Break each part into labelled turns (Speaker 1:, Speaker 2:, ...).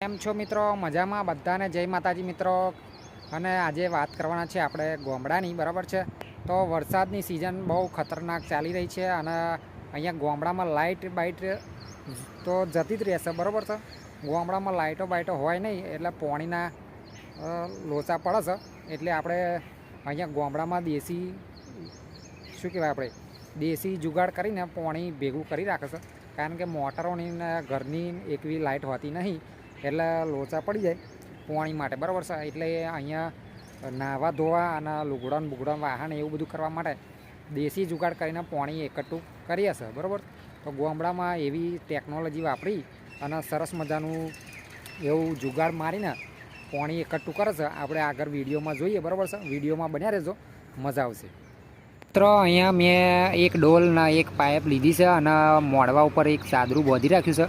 Speaker 1: કેમ છો મિત્રો? મજામાં? બધાને જય માતાજી મિત્રો. અને આજે વાત કરવાના છે આપણે ગોમડાની, બરાબર છે? તો વરસાદની સિઝન બહુ ખતરનાક ચાલી રહી છે અને અહીંયા ગોમડામાં લાઇટ બાઇટ તો જતી જ રહેશે, બરાબર છે? ગોમડામાં લાઇટો બાઇટો હોય નહીં, એટલે પાણીના લોચા પડે છે. એટલે આપણે અહીંયા ગોમડામાં દેશી, શું કહેવાય આપણે? દેશી જુગાડ કરીને પાણી ભેગું કરી રાખે છે. કારણ કે મોટરોની ઘરની એકવી લાઇટ હોતી નહીં. એટલે લોચા પડી જાય પાણી માટે, બરાબર છે? એટલે અહીંયા નાહવા ધોવા અને લુગડા ને બુગડા વાહન એવું બધું કરવા માટે દેશી જુગાડ કરીને પાણી એકઠું કરીએ છે, બરાબર? તો ગામડામાં એવી ટેકનોલોજી વાપરી અને સરસ મજાનું એવું જુગાડ મારીને પાણી એકઠું કરે છે. આપણે આગળ વિડીયોમાં જોઈએ, બરાબર છે? વિડીયોમાં બન્યા રહેજો. મજા આવશે. મિત્રો અહીંયા મેં એક ડોલના એક પાઇપ લીધી છે અને મોડવા ઉપર એક ચાદરું બાંધી રાખ્યું છે.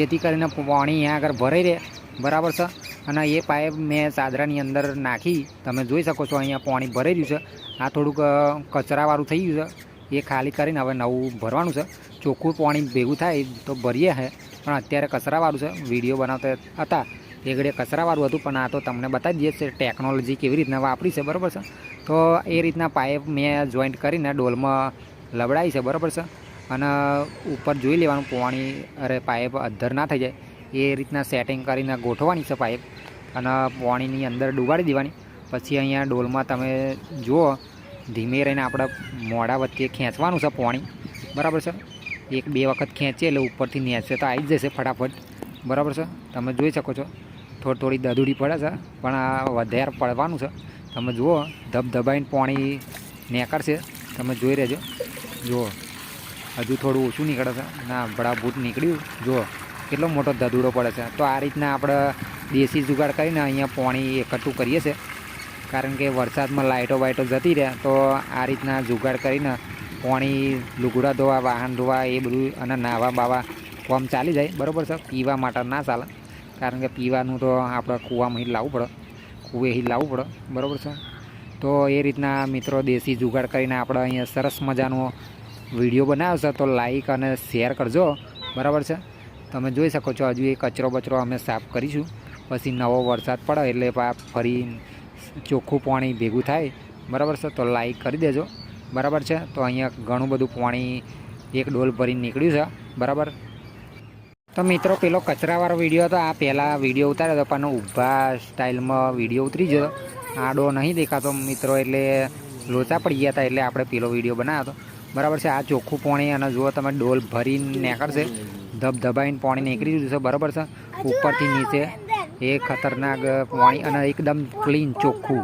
Speaker 1: જેથી કરીને પાણી અહીંયા આગળ ભરાઈ રહે. બરાબર છે? અને એ પાઇપ મેં સાદરાની અંદર નાખી. તમે જોઈ શકો છો અહીંયા પાણી ભરાઈ રહ્યું છે. આ થોડુંક કચરાવાળું થઈ ગયું છે. એ ખાલી કરીને હવે નવું ભરવાનું છે. ચોખ્ખું પાણી ભેગું થાય તો ભરીએ હે. પણ અત્યારે કચરાવાળું છે. વીડિયો બનાવતા હતા. એ કચરાવાળું હતું, પણ આ તો તમને બતાવી દઈએ છે ટેકનોલોજી કેવી રીતના વાપરી છે, બરાબર છે? તો એ રીતના પાઇપ મેં જોઈન્ટ કરીને ડોલમાં લવડાવી છે, બરાબર છે? અને ઉપર જોઈ લેવાનું પાણી અરે પાઇપ અધ્ધર ના થઈ જાય. એ રીતના સેટિંગ કરીને ગોઠવવાની છે પાઇપ. અને પાણીની અંદર ડુબાડી દેવાની. પછી અહીંયા ડોલમાં તમે જુઓ, ધીમે રહીને આપણે મોડા વચ્ચે ખેંચવાનું છે પાણી. બરાબર છે? એક બે વખત ખેંચીએ એટલે ઉપરથી નેચે તો આવી જશે ફટાફટ. બરાબર છે? તમે જોઈ શકો છો. થોડી થોડી દધુડી પડે છે, પણ આ વધારે પડવાનું છે. તમે જુઓ, ધબધબાઈને પાણી નેકળશે. તમે જોઈ રહેજો. જુઓ. હજુ થોડું ઓછું નીકળે છે. ના ભડાભૂત નીકળ્યું. જુઓ, કેટલો મોટો ધધૂડો પડે છે. તો આ રીતના આપણે દેશી જુગાડ કરીને અહીંયા પાણી એકઠું કરીએ છીએ. કારણ કે વરસાદમાં લાઇટો બાઇટો જતી રહે તો આ રીતના જુગાડ કરીને પાણી, લુગડા ધોવા, વાહન ધોવા એ બધું અને નાહવા બાવા કોમ ચાલી જાય. બરાબર છે? પીવા માટે ના ચાલે. કારણ કે પીવાનું તો આપણે કૂવામાં જ લાવવું પડે. કૂવેથી લાવવું પડે. બરાબર છે? તો એ રીતના મિત્રો દેશી જુગાડ કરીને આપણે અહીંયા સરસ મજાનો વીડિયો બનાવશો તો લાઈક અને શેર કરજો. બરાબર છે? તમે જોઈ શકો છો હજુ એ કચરો બચરો અમે સાફ કરીશું. પછી નવો વરસાદ પડે એટલે ફરી ચોખ્ખું પાણી ભેગું થાય. બરાબર છે? તો લાઈક કરી દેજો. બરાબર છે? તો અહીંયા ઘણું બધું પાણી એક ડોલ ભરીને નીકળ્યું છે. બરાબર? તો મિત્રો, પેલો કચરાવાળો વીડિયો હતો. આ પહેલાં વીડિયો ઉતાર્યો હતો, પણ ઊભા સ્ટાઇલમાં વીડિયો ઉતરી ગયો આડો નહીં દેખાતો મિત્રો, એટલે લોચા પડી ગયા હતા, એટલે આપણે પેલો વીડિયો બનાવ્યો હતો. બરાબર છે આ ચોખ્ખું પાણી અને જુઓ તમે ડોલ ભરીને નીકળશે. ધબધબાઈને પાણી નીકળી રહ્યું છે? બરાબર છે ઉપરથી નીચે એ ખતરનાક પાણી અને એકદમ ક્લીન ચોખ્ખું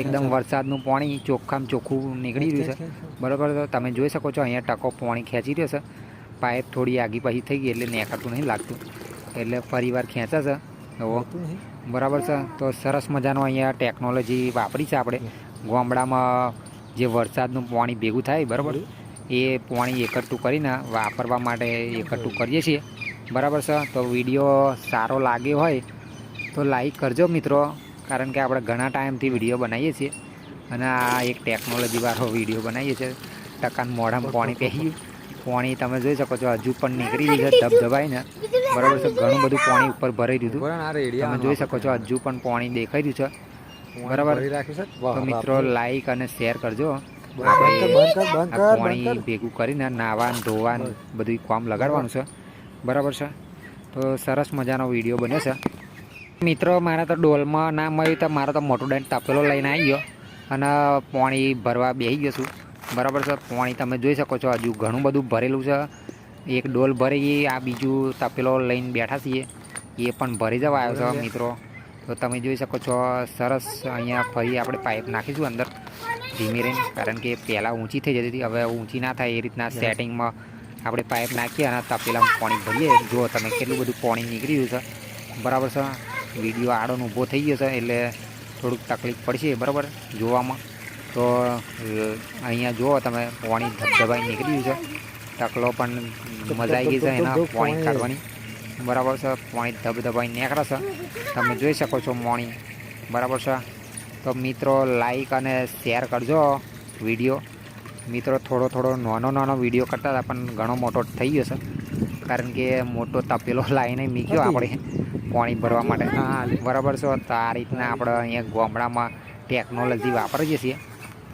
Speaker 1: એકદમ વરસાદનું પાણી ચોખ્ખામાં ચોખ્ખું નીકળી રહ્યું છે. બરાબર તો તમે જોઈ શકો છો અહીંયા ટકો પાણી ખેંચી રહ્યો છે. પાઇપ થોડી આગી પછી થઈ ગઈ એટલે નેકાતું નહીં લાગતું. એટલે ફરીવાર ખેંચે છે એવો બરાબર છે તો સરસ મજાનો અહીંયા ટેકનોલોજી વાપરી છે આપણે. ગામડામાં જે વરસાદનું પાણી ભેગું થાય બરાબર? એ પાણી એકઠું કરીને વાપરવા માટે એકઠું કરીએ છીએ. બરાબર છે? તો વીડિયો સારો લાગ્યો હોય તો લાઈક કરજો મિત્રો કારણ કે આપણે ઘણા ટાઈમથી વીડિયો બનાવીએ છીએ અને આ એક ટેકનોલોજીવાળો વીડિયો બનાવીએ છીએ. ટકાન મોઢામાં પાણી પહેરી પાણી તમે જોઈ શકો છો હજુ પણ નીકળી ગયું છે ધબધબાઈને. બરાબર છે? ઘણું બધું પાણી ઉપર ભરાઈ દીધું. તમે જોઈ શકો છો હજુ પણ પાણી દેખાઈ રહ્યું છે. બરાબર? તો મિત્રો લાઈક અને શેર કરજો. પાણી ભેગું કરીને નાવાન ધોવાન બધું કામ લગાડવાનું છે. બરાબર છે? તો સરસ મજાનો વીડિયો બન્યો છે. મિત્રો મારે તો ડોલમાં ના મળ્યું તો મારો તો મોટું ડાઈન તપેલો લઈને આવી ગયો. અને પાણી ભરવા બેસી ગયો છું. બરાબર છે? પાણી તમે જોઈ શકો છો હજુ ઘણું બધું ભરેલું છે. એક ડોલ ભરી આ બીજું તપેલો લઈને બેઠા છીએ. એ પણ ભરી જવા આવ્યો છે. મિત્રો. તો તમે જોઈ શકો છો સરસ અહીંયા ફરી આપણે પાઇપ નાખીશું અંદર. ધીમી રહીને કારણ કે પહેલાં ઊંચી થઈ જતી હતી હવે ઊંચી ના થાય એ રીતના સેટિંગમાં આપણે પાઇપ નાખીએ અને તપેલામાં પાણી ભરીએ. જુઓ તમે કેટલું બધું પાણી નીકળી ગયું છે બરાબર છે? વીડિયો આડોને ઊભો થઈ ગયો છે એટલે થોડુંક તકલીફ પડશે બરાબર? જોવામાં. તો અહીંયા જુઓ તમે પાણી ધબધબાઈ નીકળી ગયું છે. ટકલો પણ મજા આવી ગઈ છે એના પાણી કાઢવાની. બરાબર છે? પાણી ધબધબાઈ નીકળે છે. તમે જોઈ શકો છો પાણી બરાબર છે? તો મિત્રો લાઈક અને શેર કરજો વીડિયો મિત્રો થોડો થોડો નાનો નાનો વીડિયો કરતા હતા પણ ઘણો મોટો થઈ ગયો છે.
Speaker 2: કારણ કે મોટો તપેલો લાઈને મીક્યો આપણે પાણી ભરવા માટે.
Speaker 1: હા
Speaker 2: બરાબર છે તો આ રીતના આપણે અહીંયા ગામડામાં ટેકનોલોજી વાપરીએ છીએ.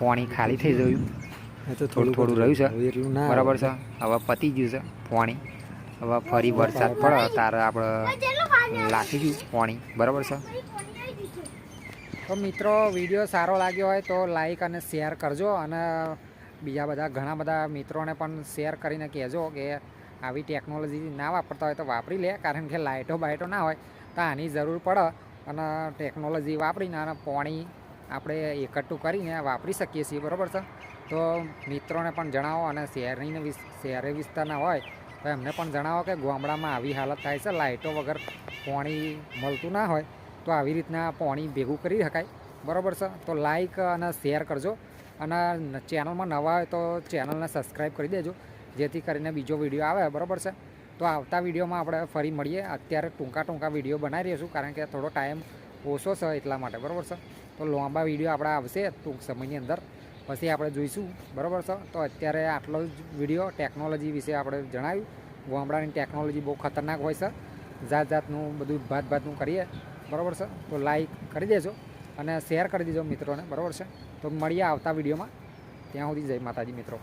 Speaker 2: પાણી ખાલી થઈ ગયું.
Speaker 1: તો
Speaker 2: થોડું થોડું રહ્યું છે. બરાબર છે હવે પતી ગયું છે પાણી. હવે ફરી વરસાદ પડે ત્યારે આપણે લાખીશું પાણી. બરાબર છે.
Speaker 1: તો મિત્રો, વીડિયો સારો લાગ્યો હોય તો લાઈક અને શેર કરજો અને બીજા બધા ઘણા બધા મિત્રોને પણ શેર કરીને કહેજો કે આવી ટેકનોલોજી ના વાપરતા હોય તો વાપરી લે, કારણ કે લાઇટો બાઇટો ના હોય તો આની જરૂર પડે અને ટેકનોલોજી વાપરીને અને પાણી આપણે એકઠું કરીને વાપરી શકીએ છીએ, બરાબર છે? તો મિત્રોને પણ જણાવો અને શહેરની શહેરી વિસ્તારના હોય તો એમને પણ જણાવો કે ગામડામાં આવી હાલત થાય છે, લાઇટો વગર પાણી મળતું ના હોય. તો આવી રીતના પાણી ભેગું કરી શકાય. બરાબર છે? તો લાઈક અને શેર કરજો. અને ચેનલમાં નવા હોય તો ચેનલને સબસ્ક્રાઈબ કરી દેજો. જેથી કરીને બીજો વીડિયો આવે, બરાબર છે? તો આવતા વિડીયોમાં આપણે ફરી મળીએ. અત્યારે ટૂંકા ટૂંકા વીડિયો બનાવી રહીશું કારણ કે થોડો ટાઈમ ઓછો છે એટલા માટે, બરાબર છે? તો લાંબા વીડિયો આપણે આવશે ટૂંક સમયની અંદર. પછી આપણે જોઈશું, બરાબર છે? તો અત્યારે આટલો જ વીડિયો ટેકનોલોજી વિશે આપણે જણાવ્યું. ગામડાની ટેકનોલોજી બહુ ખતરનાક હોય છે. જાત જાતનું બધું ભાત ભાતનું કરીએ. બરાબર છે? તો લાઈક કરી દેજો અને શેર કરી દેજો મિત્રોને, બરાબર છે? તો મળીએ આવતા વિડીયોમાં. ત્યાં સુધી જય માતાજી મિત્રો.